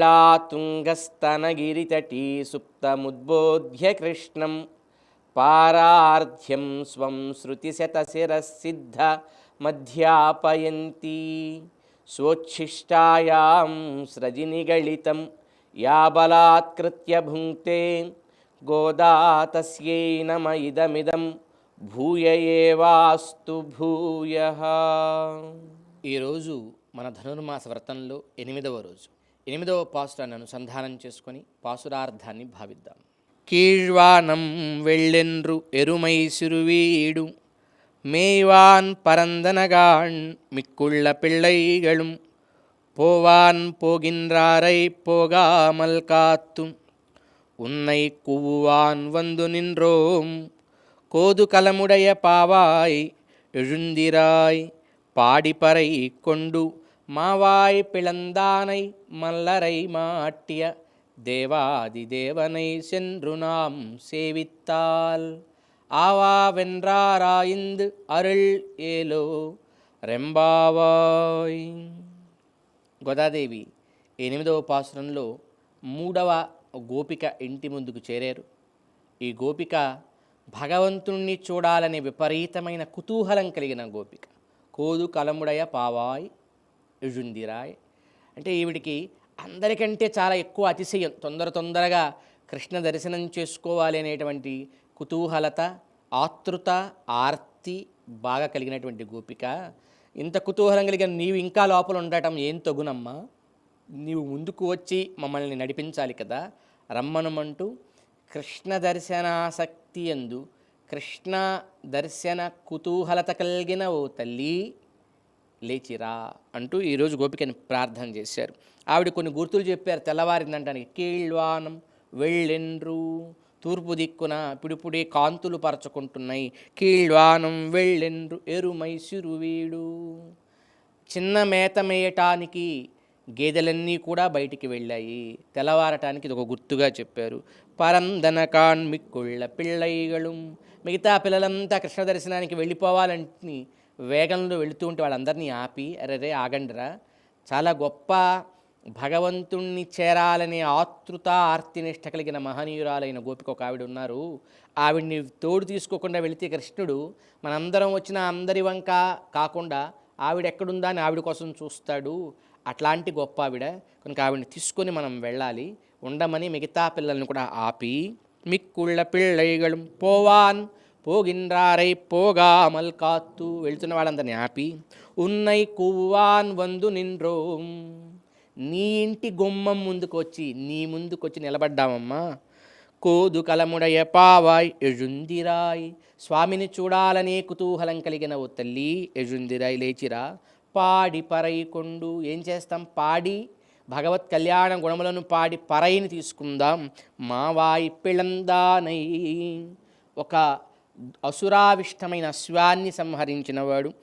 नीलातुङ्गस्तनगिरितटी सुप्तमुद्बोध्य कृष्णं पारार्ध्यं स्वं श्रुतिशतशिरःसिद्ध मध्यापयन्ती स्वोच्छिष्टायां स्रजिनिगलितं या बलात्कृत्य भुङ्क्ते गोदा तस्यै नम इदमिदं భూయ ఏవాస్తు భూయ ఈరోజు మన ధనుర్మాస వ్రతంలో ఎనిమిదవ రోజు ఎనిమిదవ పాసురాన్ని సంధానం చేసుకొని పాసురార్థాన్ని భావిద్దాం. కీళ్వానం వెళ్ళెన్రు ఎరుమై సిరువీడు మేవాన్ పరందనగాణ్ మిక్కుళ్ళ పిళ్ళైగళు పోవాన్ పోగిన్రారై పోగామల్ కాత్తు ఉన్నై కువ్వాన్ వందు నిన్రోం కోదు కలముడయ పావాయ్ ఎరుందిరాయ్ పాడిపరై కొండు மாவாய் பிளந்தானை மல்லரை மாட்டிய தேவாதி தேவனை சென்று நாம் சேவித்தால் ஆவாவென்றாராய்ந்து அருள் ஏலோ రెంబావాయ్ గోదాదేవి ఎనిమిదవ పాసురంలో మూడవ గోపిక ఇంటి ముందుకు చేరారు ఈ గోపిక భగవంతుణ్ణి చూడాలనే విపరీతమైన కుతూహలం కలిగిన గోపిక కోదు కలముడయ పావాయ్ ఎజుందిరాయ్ అంటే ఈవిడికి అందరికంటే చాలా ఎక్కువ అతిశయం. తొందర తొందరగా కృష్ణ దర్శనం చేసుకోవాలి అనేటువంటి కుతూహలత ఆతృత ఆర్తి బాగా కలిగినటువంటి గోపిక. ఇంత కుతూహలం కలిగిన నీవు ఇంకా లోపల ఉండటం ఏం తగునమ్మా? నీవు ముందుకు వచ్చి మమ్మల్ని నడిపించాలి కదా. రమ్మనమంటూ కృష్ణ దర్శనాసక్తి ఎందు కృష్ణ దర్శన కుతూహలత కలిగిన ఓ తల్లి లేచిరా అంటూ ఈరోజు గోపికని ప్రార్థన చేశారు. ఆవిడ కొన్ని గుర్తులు చెప్పారు. తెల్లవారిందంటానికి కీళ్వానం వెళ్ళెండ్రు తూర్పు దిక్కున పిడిపుడే కాంతులు పరచుకుంటున్నాయి. కీళ్వానం వెళ్ళెండ్రు ఎరుమై సిరువీడు చిన్న మేత మేయటానికి గేదెలన్నీ కూడా బయటికి వెళ్ళాయి. తెల్లవారటానికి ఇది ఒక గుర్తుగా చెప్పారు. పరందనకాన్ మిక్కుళ్ళ పిళ్ళైగళం మిగతా పిల్లలంతా కృష్ణ దర్శనానికి వెళ్ళిపోవాలని వేగంలో వెళుతూ ఉంటే వాళ్ళందరినీ ఆపి అరే రే. ఆగండిరా చాలా గొప్ప భగవంతుణ్ణి చేరాలనే ఆతృత ఆర్తినిష్ట కలిగిన మహనీయురాలైన గోపిక ఒక ఆవిడ ఉన్నారు. ఆవిడ్ని తోడు తీసుకోకుండా వెళితే కృష్ణుడు మనందరం వచ్చిన అందరి వంక కాకుండా ఆవిడ ఎక్కడుందా అని ఆవిడ కోసం చూస్తాడు. అట్లాంటి గొప్ప ఆవిడ. కనుక ఆవిడని తీసుకొని మనం వెళ్ళాలి. ఉండమని మిగతా పిల్లల్ని కూడా ఆపి మిక్కుళ్ళ పిళ్ళైగళం పోవాన్. పోగిన్రారై పోగామల్ కాత్తు వెళ్తున్న వాళ్ళందరినీ ఆపి ఉన్నై కువ్వాన్ వందు నిండ్రోం నీ ఇంటి గుమ్మం ముందుకొచ్చి నీ ముందుకొచ్చి నిలబడ్డామమ్మా కోదు కలముడయ పావాయ్ ఎజుందిరాయ్ స్వామిని చూడాలనే కుతూహలం కలిగిన ఓ తల్లి ఎజుందిరాయ్ లేచిరా పాడి పరైకొండు ఏం చేస్తాం పాడి భగవత్ కళ్యాణ గుణములను పాడి పరైని తీసుకుందాం మావాయి పిళందానై ఒక అసురావిష్టమైన అశ్వాన్ని సంహరించినవాడు.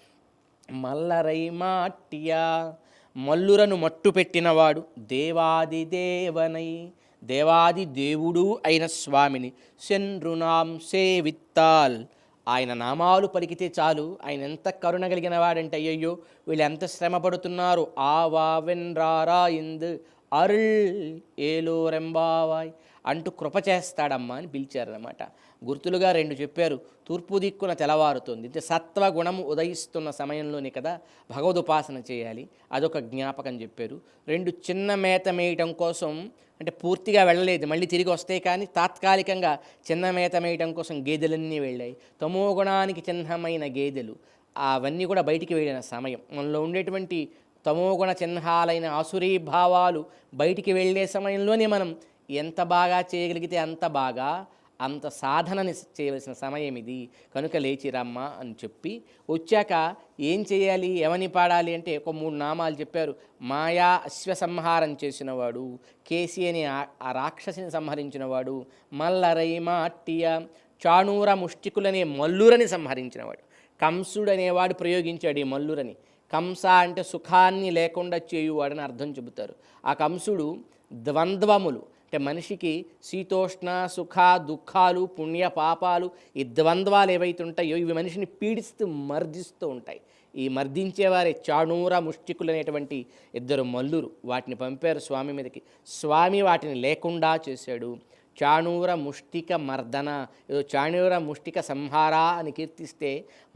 మల్లరై మాట్టియా మల్లురను మట్టు పెట్టినవాడు దేవాది దేవనై దేవాది దేవుడు అయిన స్వామిని. సెన్రునాం సేవిత్తాల్. ఆయన నామాలు పలికితే చాలు ఆయన ఎంత కరుణ కలిగిన వాడంటే అయ్యయ్యో వీళ్ళు ఎంత శ్రమ పడుతున్నారు? ఆవా వెన్రారా ఇంద్ అరుల్ ఏలో రెంబావాయ్ అంటూ కృప చేస్తాడమ్మా అని పిలిచారనమాట గుర్తులుగా రెండు చెప్పారు తూర్పు దిక్కున తెలవారుతుంది అంటే సత్వ ఉదయిస్తున్న సమయంలోనే కదా భగవదుపాసన చేయాలి అదొక జ్ఞాపకం చెప్పారు. రెండు చిన్న మేత మేయటం కోసం అంటే పూర్తిగా వెళ్ళలేదు మళ్ళీ తిరిగి వస్తాయి కానీ తాత్కాలికంగా చిన్న మేత మేయటం కోసం గేదెలన్నీ వెళ్ళాయి. తమో గుణానికి చిహ్నమైన గేదెలు అవన్నీ కూడా బయటికి వెళ్ళిన సమయం. మనలో ఉండేటువంటి తమోగుణ చిహ్నాలైన ఆసురీ భావాలు బయటికి వెళ్ళే సమయంలోనే మనం ఎంత బాగా చేయగలిగితే అంత బాగా అంత సాధనని చేయవలసిన సమయం ఇది కనుక లేచి రమ్మ అని చెప్పి వచ్చాక ఏం చేయాలి ఎవని పాడాలి అంటే ఒక మూడు నామాలు చెప్పారు. మాయా అశ్వ సంహారం చేసినవాడు కేసి అనే ఆ- ఆ రాక్షసిని సంహరించినవాడు మల్లరై మాట్టియ చాణూర ముష్టికులనే మల్లురని సంహరించినవాడు. కంసుడు అనేవాడు ప్రయోగించాడు ఈ మల్లురని. కంస అంటే సుఖాన్ని లేకుండా చేయువాడని అర్థం చెబుతారు. ఆ కంసుడు ద్వంద్వములు. అంటే మనిషికి శీతోష్ణ సుఖ దుఃఖాలు పుణ్య పాపాలు ఈ ద్వంద్వాలు ఏవైతే ఉంటాయో ఇవి మనిషిని పీడిస్తూ మర్దిస్తూ ఉంటాయి. ఈ మర్దించేవారే చాణూర ముష్టికులు అనేటువంటి ఇద్దరు మల్లురు. వాటిని పంపారు స్వామి మీదకి. స్వామి వాటిని లేకుండా చేశాడు. చాణూర ముష్టిక మర్దన ఏదో చాణూర ముష్టిక సంహార అని కీర్తిస్తే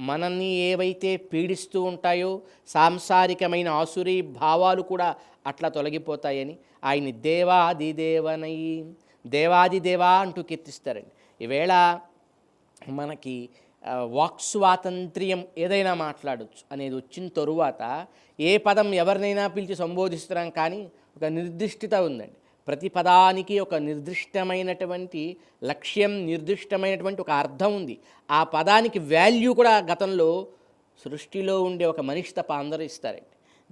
మనల్ని ఏవైతే పీడిస్తూ ఉంటాయో సాంసారికమైన ఆసురీ భావాలు కూడా అట్లా తొలగిపోతాయని ఆయన్ని దేవాది దేవనై దేవాది దేవా అంటూ కీర్తిస్తారండి. ఈవేళ మనకి వాక్ స్వాతంత్ర్యం ఏదైనా మాట్లాడచ్చు అనేది వచ్చిన తరువాత ఏ పదం ఎవరినైనా పిలిచి సంబోధిస్తున్నాం కానీ ఒక నిర్దిష్టత ఉందండి. ప్రతి పదానికి ఒక నిర్దిష్టమైనటువంటి లక్ష్యం నిర్దిష్టమైనటువంటి ఒక అర్థం ఉంది. ఆ పదానికి వాల్యూ కూడా గతంలో సృష్టిలో ఉండే ఒక మనిషి తప్ప అందరూ ఇస్తారండి.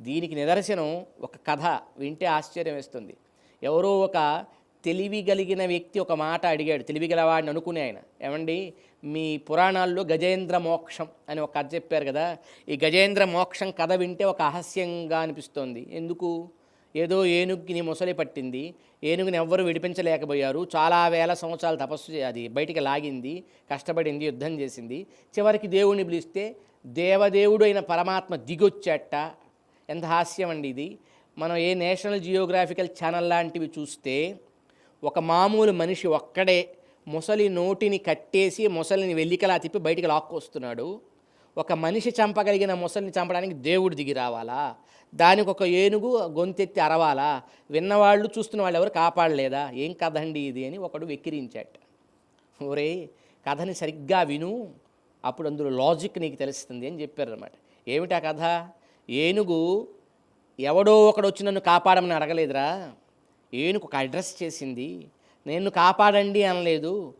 దీనికి నిదర్శనం ఒక కథ వింటే ఆశ్చర్యం వేస్తుంది. ఎవరో ఒక తెలివి కలిగిన వ్యక్తి ఒక మాట అడిగాడు తెలివి గలవాడిని అనుకునే ఆయన. ఏమండి? మీ పురాణాల్లో గజేంద్ర మోక్షం అని ఒక కథ చెప్పారు కదా ఈ గజేంద్ర మోక్షం కథ వింటే ఒక అహస్యంగా అనిపిస్తోంది. ఎందుకు? ఏదో ఏనుగుని మొసలి పట్టింది ఏనుగుని ఎవ్వరూ విడిపించలేకపోయారు. చాలా వేల సంవత్సరాలు తపస్సు అది బయటికి లాగింది కష్టపడింది యుద్ధం చేసింది. చివరికి దేవుణ్ణి పిలిస్తే దేవదేవుడు అయిన పరమాత్మ దిగొచ్చాట. ఎంత హాస్యం అండి ఇది. మనం ఏ నేషనల్ జియోగ్రాఫికల్ ఛానల్ లాంటివి చూస్తే ఒక మామూలు మనిషి ఒక్కడే ముసలి నోటిని కట్టేసి ముసలిని వెల్లికలా తిప్పి బయటికి లాక్కొస్తున్నాడు. ఒక మనిషి చంపగలిగిన ముసలిని చంపడానికి దేవుడు దిగి రావాలా? దానికి ఒక ఏనుగు గొంతెత్తి అరవాలా? విన్నవాళ్ళు చూస్తున్న వాళ్ళు ఎవరు కాపాడలేదా? ఏం కథండి ఇది అని ఒకడు వెక్కిరించాట ఒరే కథని సరిగ్గా విను అప్పుడు అందులో లాజిక్ నీకు తెలుస్తుంది అని చెప్పారు అనమాట ఏమిటా కథ? ఏనుగు ఎవడో ఒకడు వచ్చి నన్ను కాపాడమని అడగలేదురా. ఏనుగు ఒక అడ్రస్ చేసింది. నేను కాపాడండి అనలేదు.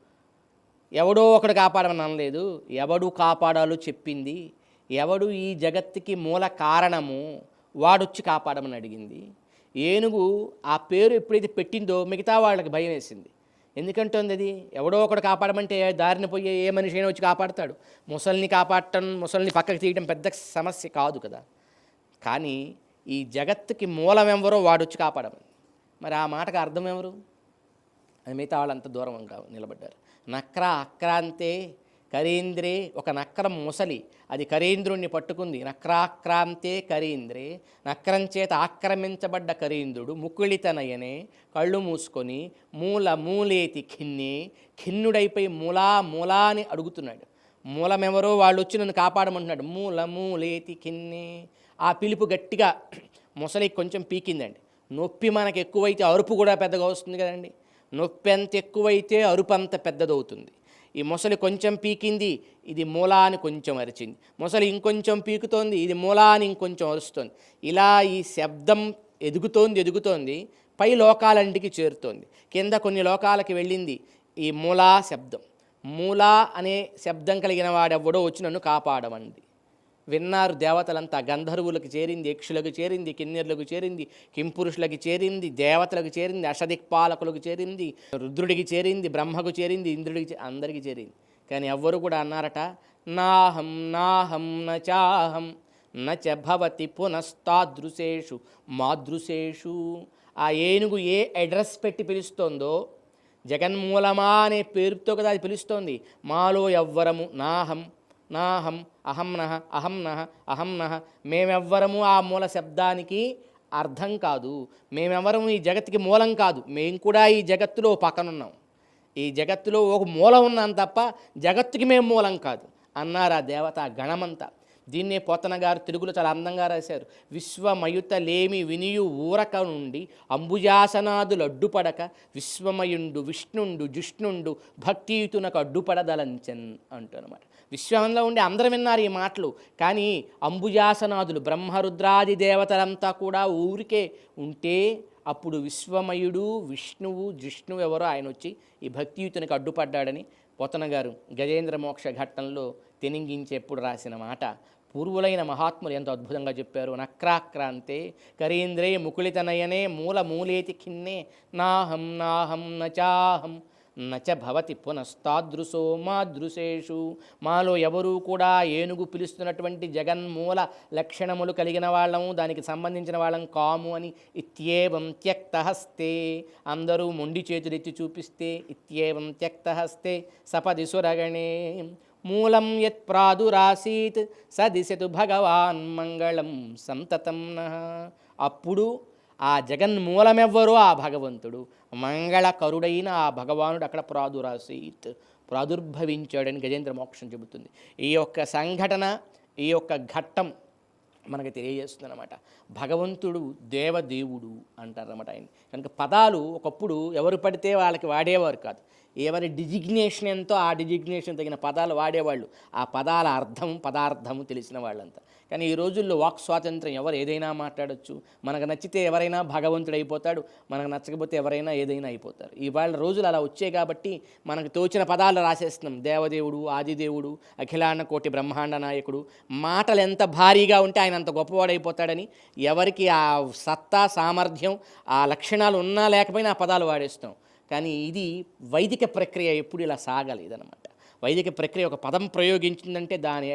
ఎవడో ఒకడు కాపాడమని అనలేదు. ఎవడు కాపాడాలో చెప్పింది. ఎవడు ఈ జగత్తుకి మూల కారణము వాడొచ్చి కాపాడమని అడిగింది. ఏనుగు ఆ పేరు ఎప్పుడైతే పెట్టిందో మిగతా వాళ్ళకి భయం వేసింది. ఎందుకంటుంది అది ఎవడో ఒకడు కాపాడమంటే దారిన పోయే ఏ మనిషి అయినా వచ్చి కాపాడతాడు. ముసల్ని కాపాడటం ముసల్ని పక్కకి తీయడం పెద్ద సమస్య కాదు కదా. కానీ ఈ జగత్తుకి మూలం ఎవరో వాడొచ్చి కాపాడమని. మరి ఆ మాటకు అర్థం ఎవరు? అది మిగతా వాళ్ళంత దూరం కా- నిలబడ్డారు. నక్ర అక్రాంతే కరీంద్రే ఒక నక్రం ముసలి. అది కరీంద్రుణ్ణి పట్టుకుంది. నక్రాక్రాంతే కరీంద్రే నక్రం చేత ఆక్రమించబడ్డ కరీంద్రుడు ముకుళితనయనే కళ్ళు మూసుకొని మూల మూలేతి ఖిన్నే ఖిన్నుడైపోయి మూలా మూలా అని అడుగుతున్నాడు. మూలమెవరో వాళ్ళు వచ్చి నన్ను కాపాడమంటున్నాడు. మూల మూలేతి ఖిన్నే. ఆ పిలుపు గట్టిగా ముసలి కొంచెం పీకిందండి. నొప్పి మనకు ఎక్కువైతే అరుపు కూడా పెద్దగా వస్తుంది కదండి. నొప్పెంత ఎక్కువైతే అరుపు అంత పెద్దదవుతుంది. ఈ మొసలి కొంచెం పీకింది ఇది మూలాని కొంచెం అరిచింది. మొసలి ఇంకొంచెం పీకుతోంది ఇది మూలాని ఇంకొంచెం అరుస్తోంది. ఇలా ఈ శబ్దం ఎదుగుతోంది ఎదుగుతోంది పై లోకాలంటికి చేరుతోంది. కింద కొన్ని లోకాలకి వెళ్ళింది ఈ మూలా శబ్దం. మూలా అనే శబ్దం కలిగిన వాడెవడో వచ్చి నన్ను కాపాడమంది. విన్నారు దేవతలంతా. గంధర్వులకు చేరింది యక్షులకు చేరింది కిన్నెర్లకు చేరింది కింపురుషులకు చేరింది దేవతలకు చేరింది అషదిక్పాలకులకు చేరింది రుద్రుడికి చేరింది బ్రహ్మకు చేరింది ఇంద్రుడికి అందరికీ చేరింది. కానీ ఎవ్వరు కూడా అన్నారట నాహం నాహం నచాహం నచ భవతి పునస్తాదృశేషు మాదృశేషు. ఆ ఏనుగు ఏ అడ్రస్ పెట్టి పిలుస్తోందో జగన్మూలమా అనే పేరుతో కదా అది పిలుస్తోంది. మాలో ఎవ్వరము నాహం నాహం అహం నహ అహం నహ అహం నహ మేమెవ్వరము ఆ మూల శబ్దానికి అర్థం కాదు. మేమెవ్వరము ఈ జగత్తుకి మూలం కాదు. మేము కూడా ఈ జగత్తులో పక్కనున్నాం. ఈ జగత్తులో ఒక మూలం ఉన్నాం తప్ప జగత్తుకి మేము మూలం కాదు. అన్నారు ఆ దేవత గణమంతా. దీన్నే పోతన గారు తెలుగులో చాలా అందంగా రాశారు. విశ్వమయుత లేమి వినియు ఊరక నుండి అంబుజాసనాదులు అడ్డుపడక విశ్వమయుండు విష్ణుండు జిష్ణుండు భక్తియుతునకు అడ్డుపడదలంచన్ అంటూ అనమాట విశ్వంలో ఉండి అందరు విన్నారు ఈ మాటలు. కానీ అంబుజాసనాదులు బ్రహ్మరుద్రాది దేవతలంతా కూడా ఊరికే ఉంటే అప్పుడు విశ్వమయుడు విష్ణువు జిష్ణువు ఎవరో ఆయన వచ్చి ఈ భక్తియుతునికి అడ్డుపడ్డాడని పోతన గారు గజేంద్ర మోక్ష ఘట్టంలో తెనింగించేప్పుడు రాసిన మాట. పూర్వులైన మహాత్ములు ఎంతో అద్భుతంగా చెప్పారు. నక్రాక్రాంతే కరీంద్రే ముకుళితనయనే మూల మూలేతి ఖిన్నే నాహం నాహం నచాహం నచ భవతి పునస్తాదృశో మాదృశేషు. మాలో ఎవరూ కూడా ఏనుగు పిలుస్తున్నటువంటి జగన్మూల లక్షణములు కలిగిన వాళ్ళము దానికి సంబంధించిన వాళ్ళం కాము అని ఇత్యేవం త్యక్తహస్తే. అందరూ మొండి చేతులెత్తి చూపిస్తే ఇత్యేవం త్యక్తహస్తే. సపది సురగణే. మూలం యత్ ప్రాదురాసీత్ సదిశతు భగవాన్ మంగళం సంతతం అప్పుడు ఆ జగన్మూలమెవ్వరో ఆ భగవంతుడు. మంగళకరుడైన ఆ భగవానుడు అక్కడ ప్రాదురాసీత్ ప్రాదుర్భవించాడని గజేంద్ర మోక్షం చెబుతుంది. ఈ యొక్క సంఘటన ఈ యొక్క ఘట్టం మనకి తెలియజేస్తుందన్నమాట. భగవంతుడు దేవదేవుడు అంటారన్నమాట ఆయన కనుక పదాలు ఒకప్పుడు ఎవరు పడితే వాళ్ళకి వాడేవారు కాదు. ఎవరి డిజిగ్నేషన్ ఎంతో ఆ డిజిగ్నేషన్ తగిన పదాలు వాడేవాళ్ళు. ఆ పదాల అర్థం పదార్థము తెలిసిన వాళ్ళంతా. కానీ ఈ రోజుల్లో వాక్ స్వాతంత్రం ఎవరు ఏదైనా మాట్లాడొచ్చు. మనకు నచ్చితే ఎవరైనా భగవంతుడు అయిపోతాడు. మనకు నచ్చకపోతే ఎవరైనా ఏదైనా అయిపోతారు. ఇవాళ రోజులు అలా వచ్చాయి కాబట్టి మనకు తోచిన పదాలు రాసేస్తున్నాం. దేవదేవుడు ఆదిదేవుడు అఖిలాండ కోటి బ్రహ్మాండ నాయకుడు. మాటలు ఎంత భారీగా ఉంటే ఆయన అంత గొప్పవాడైపోతాడని ఎవరికి ఆ సత్తా సామర్థ్యం ఆ లక్షణాలు ఉన్నా లేకపోయినా ఆ పదాలు వాడేస్తాం. కానీ ఇది వైదిక ప్రక్రియ ఎప్పుడు ఇలా సాగలేదన్నమాట. వైదిక ప్రక్రియ ఒక పదం ప్రయోగించిందంటే దాని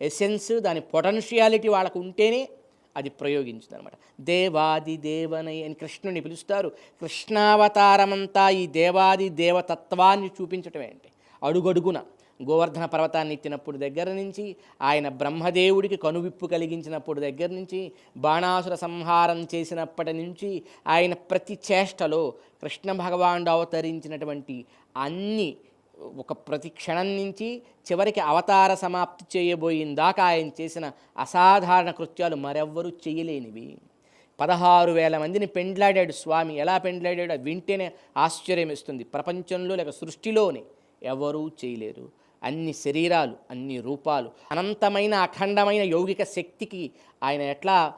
ఎసెన్స్ దాని పొటెన్షియాలిటీ వాళ్ళకు ఉంటేనే అది ప్రయోగించిందనమాట. దేవాది దేవనై అని కృష్ణుని పిలుస్తారు. కృష్ణావతారమంతా ఈ దేవాది దేవతత్వాన్ని చూపించటమే అంటే అడుగడుగున గోవర్ధన పర్వతాన్ని ఎత్తినప్పుడు దగ్గర నుంచి ఆయన బ్రహ్మదేవుడికి కనువిప్పు కలిగించినప్పుడు దగ్గర నుంచి బాణాసుర సంహారం చేసినప్పటి నుంచి ఆయన ప్రతి చేష్టలో కృష్ణ భగవానుడు అవతరించినటువంటి అన్ని ఒక ప్రతి క్షణం నుంచి చివరికి అవతార సమాప్తి చేయబోయిందాకా ఆయన చేసిన అసాధారణ కృత్యాలు మరెవ్వరూ చేయలేనివి. పదహారు వేల మందిని పెండ్లాడాడు స్వామి. ఎలా పెండ్లాడాడు వింటేనే ఆశ్చర్యం ఇస్తుంది ప్రపంచంలో లేక సృష్టిలోనే ఎవరూ చేయలేరు. అన్ని శరీరాలు అన్ని రూపాలు అనంతమైన అఖండమైన యౌగిక శక్తికి ఆయన ఎట్లా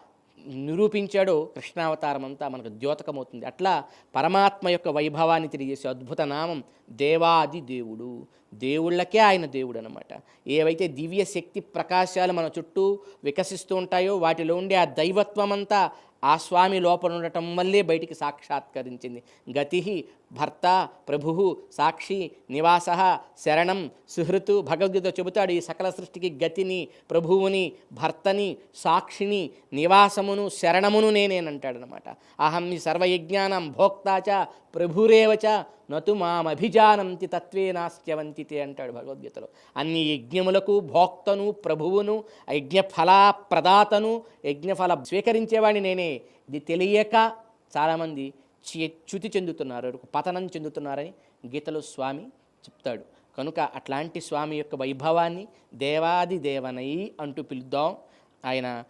నిరూపించాడో కృష్ణావతారం అంతా మనకు ద్యోతకమవుతుంది. అట్లా పరమాత్మ యొక్క వైభవాన్ని తెలియజేసే అద్భుత నామం దేవాది దేవుడు. దేవుళ్ళకే ఆయన దేవుడు అనమాట ఏవైతే దివ్య శక్తి ప్రకాశాలు మన చుట్టూ వికసిస్తూ ఉంటాయో వాటిలో ఉండే ఆ దైవత్వం అంతా ఆ స్వామి లోపల ఉండటం వల్లే బయటికి సాక్షాత్కరించింది. గతి భర్త ప్రభు సాక్షి నివాస శరణం సుహృతు భగవద్గీత చెబుతాడు ఈ సకల సృష్టికి గతిని ప్రభువుని భర్తని సాక్షిని నివాసమును శరణమును నేనేనంటాడనమాట అహం ఈ సర్వయజ్ఞానం భోక్తాచ ప్రభురేవచ నతు మామభిజానంతి తత్వే నాస్త్యవంతితే అంటాడు భగవద్గీతలో. అన్ని యజ్ఞములకు భోక్తను ప్రభువును యజ్ఞఫల ప్రదాతను యజ్ఞఫల స్వీకరించేవాడిని నేనే. ఇది తెలియక చాలామంది చ్యుతి చెందుతున్నారు పతనం చెందుతున్నారని గీతలో స్వామి చెప్తాడు. కనుక అట్లాంటి స్వామి యొక్క వైభవాన్ని దేవాది దేవనై అంటూ పిలుద్దాం. ఆయన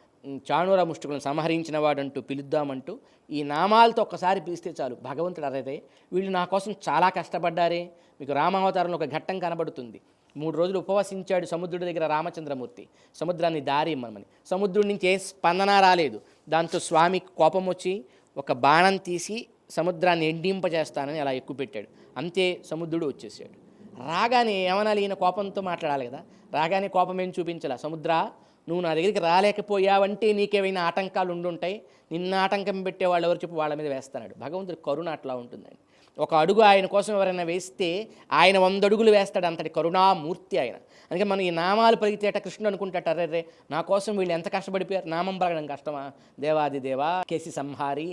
చాణూర ముష్టికులను సంహరించిన వాడంటూ పిలుద్దామంటూ ఈ నామాలతో ఒక్కసారి పిలిస్తే చాలు. భగవంతుడు అరేదే వీళ్ళు నా కోసం చాలా కష్టపడ్డారే. మీకు రామావతారంలో ఒక ఘట్టం కనబడుతుంది. మూడు రోజులు ఉపవసించాడు సముద్రుడి దగ్గర రామచంద్రమూర్తి. సముద్రాన్ని దారి ఇమ్మని సముద్రుడి నుంచి ఏ స్పందన రాలేదు. దాంతో స్వామి కోపం వచ్చి ఒక బాణం తీసి సముద్రాన్ని ఎండింపజేస్తానని అలా ఎక్కువ పెట్టాడు. అంతే సముద్రుడు వచ్చేసాడు. రాగానే ఏమనాలి ఈయన కోపంతో మాట్లాడాలి కదా? రాగానే కోపం ఏం చూపించాల? సముద్ర నువ్వు నా దగ్గరికి రాలేకపోయావంటే నీకేమైనా ఆటంకాలు ఉండుంటాయి? నిన్న ఆటంకం పెట్టే వాళ్ళు ఎవరు చెప్పి వాళ్ళ మీద వేస్తాడు భగవంతుడి కరుణ అట్లా ఉంటుందండి. ఒక అడుగు ఆయన కోసం ఎవరైనా వేస్తే ఆయన వంద అడుగులు వేస్తాడు అంతటి కరుణామూర్తి ఆయన. అందుకే మనం ఈ నామాలు పలికితేట కృష్ణుడు అనుకుంటాట అరే రే నా కోసం వీళ్ళు ఎంత కష్టపడిపోయారు? నామం పలకడం కష్టమా? దేవాది దేవా కేసి సంహారి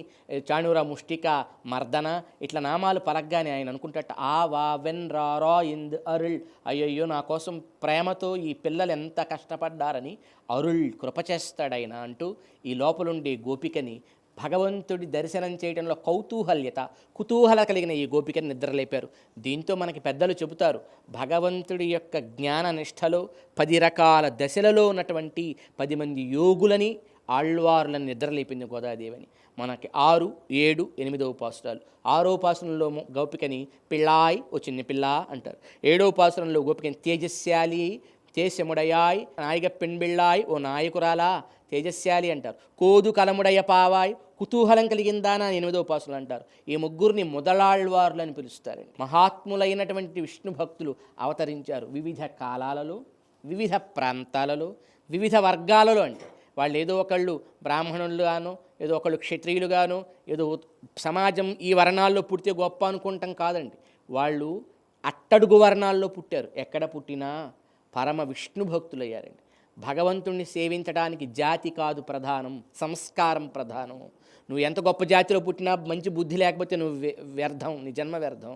చాణూర ముష్టిక మర్దన ఇట్లా నామాలు పలకగానే ఆయన అనుకుంటాట ఆ వా వెన్ రా రా ఇంద్ అరుళ్. అయ్యయ్యో నా కోసం ప్రేమతో ఈ పిల్లలు ఎంత కష్టపడ్డారని అరుళ్ కృప చేస్తాడు ఆయన అంటూ ఈ లోపలుండే గోపికని భగవంతుడి దర్శనం చేయడంలో కౌతూహల్యత కుతూహల కలిగిన ఈ గోపికని నిద్రలేపారు. దీంతో మనకి పెద్దలు చెబుతారు భగవంతుడి యొక్క జ్ఞాన నిష్టలో పది రకాల దశలలో ఉన్నటువంటి పది మంది యోగులని ఆళ్వారులను నిద్రలేపింది గోదాదేవిని. మనకి ఆరు ఏడు ఎనిమిదో ఉపాసనాలు. ఆరో ఉపాసనలో గోపికని పిళ్ళాయి ఓ చిన్న పిల్ల అంటారు. ఏడో ఉపాసనలో గోపికని తేజస్యాలి తేజముడయాయ్ నాయక పెణ్బిళ్ళాయ్ ఓ నాయకురాలా తేజస్యాలి అంటారు. కోదు కలముడయ పావాయ్ కుతూహలం కలిగిందానా అని ఎనిమిదో ఉపాసనలు అంటారు. ఈ ముగ్గురిని మొదలాళ్వార్లు అని పిలుస్తారండి. మహాత్ములైనటువంటి విష్ణు భక్తులు అవతరించారు వివిధ కాలాలలో వివిధ ప్రాంతాలలో వివిధ వర్గాలలో అంటే వాళ్ళు ఏదో ఒకళ్ళు బ్రాహ్మణులుగాను ఏదో ఒకళ్ళు క్షత్రియులుగాను ఏదో సమాజం ఈ వర్ణాల్లో పుడితే గొప్ప అనుకుంటాం కాదండి. వాళ్ళు అట్టడుగు వర్ణాల్లో పుట్టారు. ఎక్కడ పుట్టినా పరమ విష్ణు భక్తులయ్యారండి. భగవంతుణ్ణి సేవించడానికి జాతి కాదు ప్రధానం సంస్కారం ప్రధానం. నువ్వు ఎంత గొప్ప జాతిలో పుట్టినా మంచి బుద్ధి లేకపోతే నువ్వు వ్యర్థం నీ జన్మ వ్యర్థం.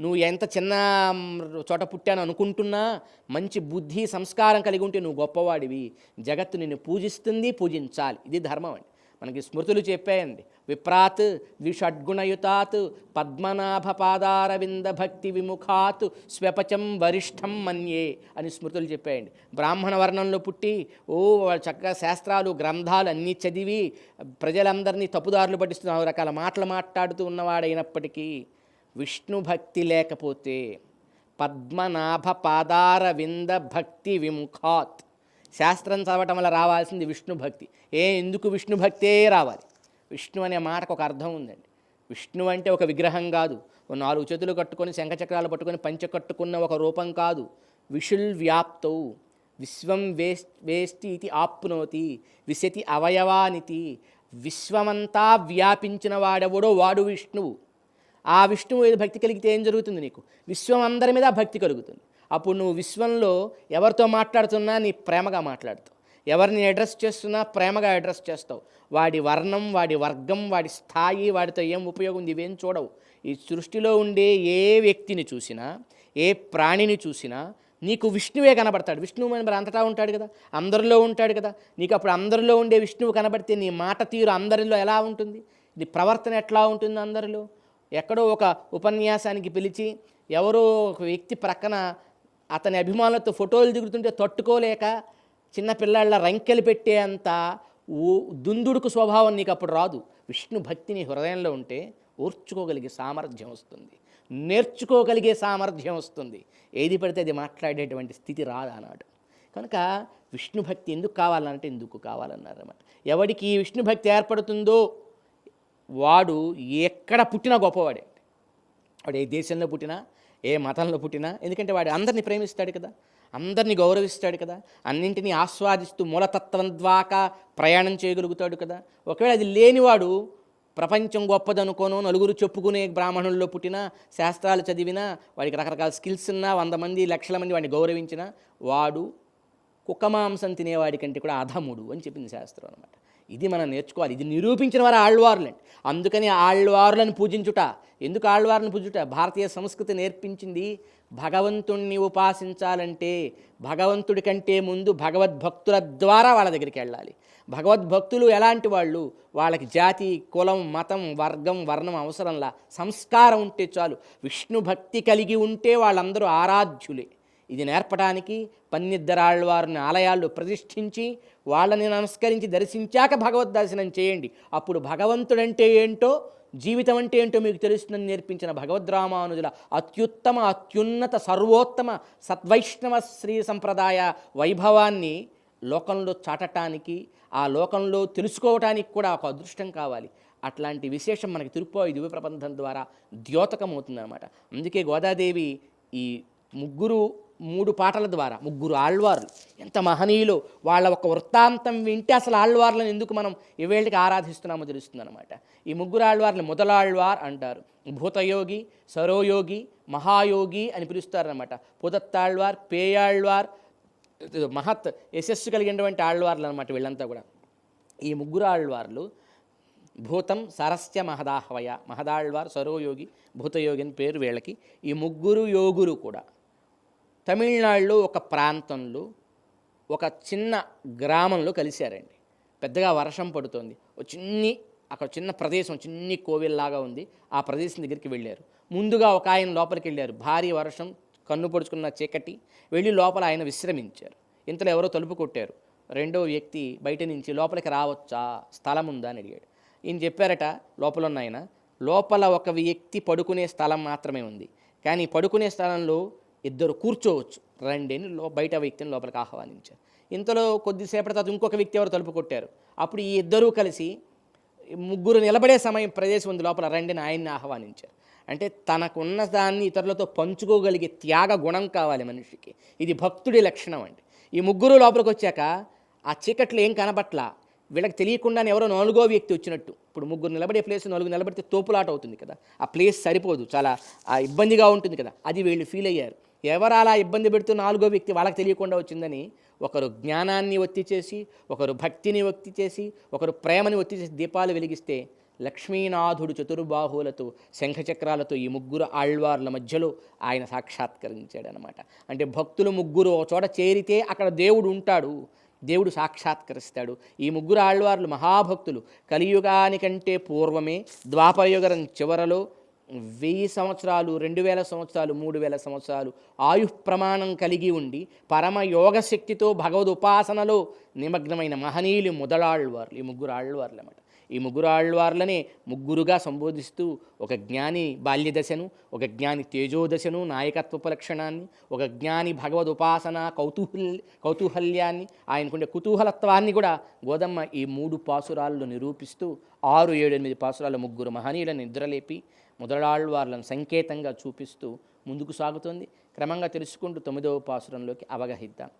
నువ్వు ఎంత చిన్న చోట పుట్టాను అనుకుంటున్నా మంచి బుద్ధి సంస్కారం కలిగి ఉంటే నువ్వు గొప్పవాడివి. జగత్తు నిన్ను పూజిస్తుంది పూజించాలి. ఇది ధర్మం అండి. మనకి స్మృతులు చెప్పాయండి. విప్రాత్ ద్విషడ్గుణయుతాత్ పద్మనాభ పాదారవింద భక్తి విముఖాత్ స్వపచం వరిష్టం మన్యే అని స్మృతులు చెప్పాయండి. బ్రాహ్మణ వర్ణంలో పుట్టి ఓ చక్కగా శాస్త్రాలు గ్రంథాలు అన్నీ చదివి ప్రజలందరినీ తప్పుదారులు పట్టిస్తున్న రకాల మాటలు మాట్లాడుతూ ఉన్నవాడైనప్పటికీ విష్ణు భక్తి లేకపోతే పద్మనాభ పాదారవింద భక్తి విముఖాత్ శాస్త్రం చదవటం వల్ల రావాల్సింది విష్ణు భక్తి. ఏ ఎందుకు విష్ణు భక్తే రావాలి? విష్ణు అనే మాటకు ఒక అర్థం ఉందండి. విష్ణు అంటే ఒక విగ్రహం కాదు. నాలుగు చేతులు కట్టుకొని శంఖచక్రాలు పట్టుకొని పంచ కట్టుకున్న ఒక రూపం కాదు. విషుల్ వ్యాప్తవు విశ్వం వేస్ వేష్టి ఇది ఆప్నోతి. విశతి అవయవానితి. విశ్వమంతా వ్యాపించిన వాడెవడో వాడు విష్ణువు. ఆ విష్ణువు మీద భక్తి కలిగితే ఏం జరుగుతుంది నీకు? విశ్వం అందరి మీద భక్తి కలుగుతుంది. అప్పుడు నువ్వు విశ్వంలో ఎవరితో మాట్లాడుతున్నా నీ ప్రేమగా మాట్లాడుతావు. ఎవరిని అడ్రస్ చేస్తున్నా ప్రేమగా అడ్రస్ చేస్తావు. వాడి వర్ణం వాడి వర్గం వాడి స్థాయి వాడితో ఏం ఉపయోగం ఉంది ఇవేం చూడవు. ఈ సృష్టిలో ఉండే ఏ వ్యక్తిని చూసినా ఏ ప్రాణిని చూసినా నీకు విష్ణువే కనబడతాడు. విష్ణువు మరి అంతటా ఉంటాడు కదా? అందరిలో ఉంటాడు కదా? నీకు అప్పుడు అందరిలో ఉండే విష్ణువు కనబడితే నీ మాట తీరు అందరిలో ఎలా ఉంటుంది? నీ ప్రవర్తన ఎట్లా ఉంటుంది అందరిలో? ఎక్కడో ఒక ఉపన్యాసానికి పిలిచి ఎవరో ఒక వ్యక్తి ప్రక్కన అతని అభిమానులతో ఫోటోలు దిగుతుంటే తట్టుకోలేక చిన్న పిల్లాళ్ళ రంకెలు పెట్టేంత ఊ దుందుడుకు స్వభావం నీకు అప్పుడు రాదు. విష్ణు భక్తి నీ హృదయంలో ఉంటే ఓర్చుకోగలిగే సామర్థ్యం వస్తుంది. నేర్చుకోగలిగే సామర్థ్యం వస్తుంది. ఏది పడితే అది మాట్లాడేటువంటి స్థితి రాదు అన్నాడు కనుక విష్ణు భక్తి ఎందుకు కావాలంటే ఎందుకు కావాలన్నారన్నమాట. ఎవడికి ఈ విష్ణు భక్తి ఏర్పడుతుందో వాడు ఎక్కడ పుట్టినా గొప్పవాడే. వాడు ఏ దేశంలో పుట్టినా ఏ మతంలో పుట్టినా ఎందుకంటే వాడు అందరిని ప్రేమిస్తాడు కదా అందరినీ గౌరవిస్తాడు కదా అన్నింటినీ ఆస్వాదిస్తూ మూలతత్వం ద్వాకా ప్రయాణం చేయగలుగుతాడు కదా. ఒకవేళ అది లేనివాడు ప్రపంచం గొప్పదనుకోను నలుగురు చెప్పుకునే బ్రాహ్మణుల్లో పుట్టినా శాస్త్రాలు చదివినా వాడికి రకరకాల స్కిల్స్ ఉన్నా వంద మంది లక్షల మంది వాడిని గౌరవించినా వాడు కుక్కమాంసం తినేవాడి కంటే కూడా అధముడు అని చెప్పింది శాస్త్రం అనమాట ఇది మనం నేర్చుకోవాలి. ఇది నిరూపించిన వారు ఆళ్వార్లండి అందుకని ఆళ్వార్లను పూజించుట. ఎందుకు ఆళ్వార్లను పూజించుట? భారతీయ సంస్కృతి నేర్పించింది భగవంతుణ్ణి ఉపాసించాలంటే భగవంతుడి కంటే ముందు భగవద్భక్తుల ద్వారా వాళ్ళ దగ్గరికి వెళ్ళాలి. భగవద్భక్తులు ఎలాంటి వాళ్ళు? వాళ్ళకి జాతి కులం మతం వర్గం వర్ణం అవసరంలా సంస్కారం ఉంటే చాలు. విష్ణు భక్తి కలిగి ఉంటే వాళ్ళందరూ ఆరాధ్యులే. ఇది నేర్పడానికి పన్నిద్దరాళ్ళవారిని ఆలయాల్లో ప్రతిష్ఠించి వాళ్ళని నమస్కరించి దర్శించాక భగవద్ దర్శనం చేయండి. అప్పుడు భగవంతుడంటే ఏంటో జీవితం అంటే ఏంటో మీకు తెలుస్తుందని నేర్పించిన భగవద్రామానుజుల అత్యుత్తమ అత్యున్నత సర్వోత్తమ సద్వైష్ణవ శ్రీ సంప్రదాయ వైభవాన్ని లోకంలో చాటటానికి ఆ లోకంలో తెలుసుకోవటానికి కూడా ఒక అదృష్టం కావాలి. అట్లాంటి విశేషం మనకి తిరుపతి దివ్య ప్రబంధం ద్వారా ద్యోతకమవుతుందన్నమాట. అందుకే గోదాదేవి ఈ ముగ్గురు మూడు పాటల ద్వారా ముగ్గురు ఆళ్వార్లు. ఎంత మహనీయులు. వాళ్ళ ఒక వృత్తాంతం వింటే అసలు ఆళ్వార్లను ఎందుకు మనం ఇవేళ్ళకి ఆరాధిస్తున్నామో తెలుస్తుందన్నమాట. ఈ ముగ్గురు ఆళ్వార్లు మొదలాళ్వార్ అంటారు. భూతయోగి సరోయోగి మహాయోగి అని పిలుస్తారనమాట పుదత్తాళ్వార్ పేయాళ్వార్ మహత్ యశస్సు కలిగినటువంటి ఆళ్వార్లు అనమాట వీళ్ళంతా కూడా. ఈ ముగ్గురు ఆళ్వార్లు భూతం సరస్య మహదాహ్వయ మహదాళ్వార్ సరోయోగి భూతయోగి అని పేరు వీళ్ళకి. ఈ ముగ్గురు యోగులు కూడా. తమిళనాడులో ఒక ప్రాంతంలో ఒక చిన్న గ్రామంలో కలిశారండి. పెద్దగా వర్షం పడుతోంది. ఒక చిన్ని అక్కడ చిన్న ప్రదేశం చిన్ని కోవిల్లాగా ఉంది. ఆ ప్రదేశం దగ్గరికి వెళ్ళారు. ముందుగా ఒక ఆయన లోపలికి వెళ్ళారు. భారీ వర్షం కన్ను పొడుచుకున్న చీకటి వెళ్ళి లోపల ఆయన విశ్రమించారు. ఇంతలో ఎవరో తలుపు కొట్టారు. రెండో వ్యక్తి బయట నుంచి లోపలికి రావచ్చా? స్థలం ఉందా? అని అడిగాడు. ఈయన చెప్పారట లోపల ఉన్న ఆయన లోపల ఒక వ్యక్తి పడుకునే స్థలం మాత్రమే ఉంది. కానీ పడుకునే స్థలంలో ఇద్దరు కూర్చోవచ్చు. రండి అని లో బయట వ్యక్తిని లోపలికి ఆహ్వానించారు. ఇంతలో కొద్దిసేపటి తర్వాత ఇంకొక వ్యక్తి ఎవరు తలుపు కొట్టారు. అప్పుడు ఈ ఇద్దరూ కలిసి ముగ్గురు నిలబడే సమయం ప్రదేశం ఉంది లోపల. రండిని ఆయన్ని ఆహ్వానించారు. అంటే తనకున్న దాన్ని ఇతరులతో పంచుకోగలిగే త్యాగ గుణం కావాలి మనిషికి. ఇది భక్తుడి లక్షణం అండి. ఈ ముగ్గురు లోపలికి వచ్చాక ఆ చీకట్లో ఏం కనబట్ల? వీళ్ళకి తెలియకుండానే ఎవరో నాలుగో వ్యక్తి వచ్చినట్టు. ఇప్పుడు ముగ్గురు నిలబడే ప్లేస్ నలుగురు నిలబడితే తోపులాట అవుతుంది కదా. ఆ ప్లేస్ సరిపోదు. చాలా ఇబ్బందిగా ఉంటుంది కదా. అది వీళ్ళు ఫీల్ అయ్యారు. ఎవరు అలా ఇబ్బంది పెడుతూ నాలుగో వ్యక్తి వాళ్ళకి తెలియకుండా వచ్చిందని ఒకరు జ్ఞానాన్ని ఒత్తి చేసి ఒకరు భక్తిని ఒత్తి చేసి ఒకరు ప్రేమని ఒత్తి చేసి దీపాలు వెలిగిస్తే లక్ష్మీనాథుడు చతుర్బాహువులతో శంఖచక్రాలతో ఈ ముగ్గురు ఆళ్వార్ల మధ్యలో ఆయన సాక్షాత్కరించాడనమాట. అంటే భక్తులు ముగ్గురు ఒక చోట చేరితే అక్కడ దేవుడు ఉంటాడు దేవుడు సాక్షాత్కరిస్తాడు. ఈ ముగ్గురు ఆళ్వార్లు మహాభక్తులు. కలియుగానికంటే పూర్వమే ద్వాపరయుగరం చివరలో వెయ్యి సంవత్సరాలు రెండు వేల సంవత్సరాలు మూడు వేల సంవత్సరాలు ఆయు ప్రమాణం కలిగి ఉండి పరమ యోగ శక్తితో భగవద్ ఉపాసనలో నిమగ్నమైన మహనీయులు మొదలాళ్వార్లు ఈ ముగ్గురు ఆళ్వార్లు అన్నమాట. ఈ ముగ్గురు ఆళ్వార్లనే ముగ్గురుగా సంబోధిస్తూ ఒక జ్ఞాని బాల్యదశను ఒక జ్ఞాని తేజోదశను నాయకత్వపు లక్షణాన్ని ఒక జ్ఞాని భగవద్ ఉపాసన కౌతూహల్ కౌతూహల్యాన్ని ఆయనకుండే కుతూహలత్వాన్ని కూడా గోదమ్మ ఈ మూడు పాసురాల్లో నిరూపిస్తూ ఆరు ఏడు ఎనిమిది పాసురాల ముగ్గురు మహనీయులను నిద్రలేపి మొదలాళ్వార్లను సంకేతంగా చూపిస్తూ ముందుకు సాగుతోంది. క్రమంగా తెలుసుకుంటూ తొమ్మిదవ పాసురంలోకి అవగహిద్దాం.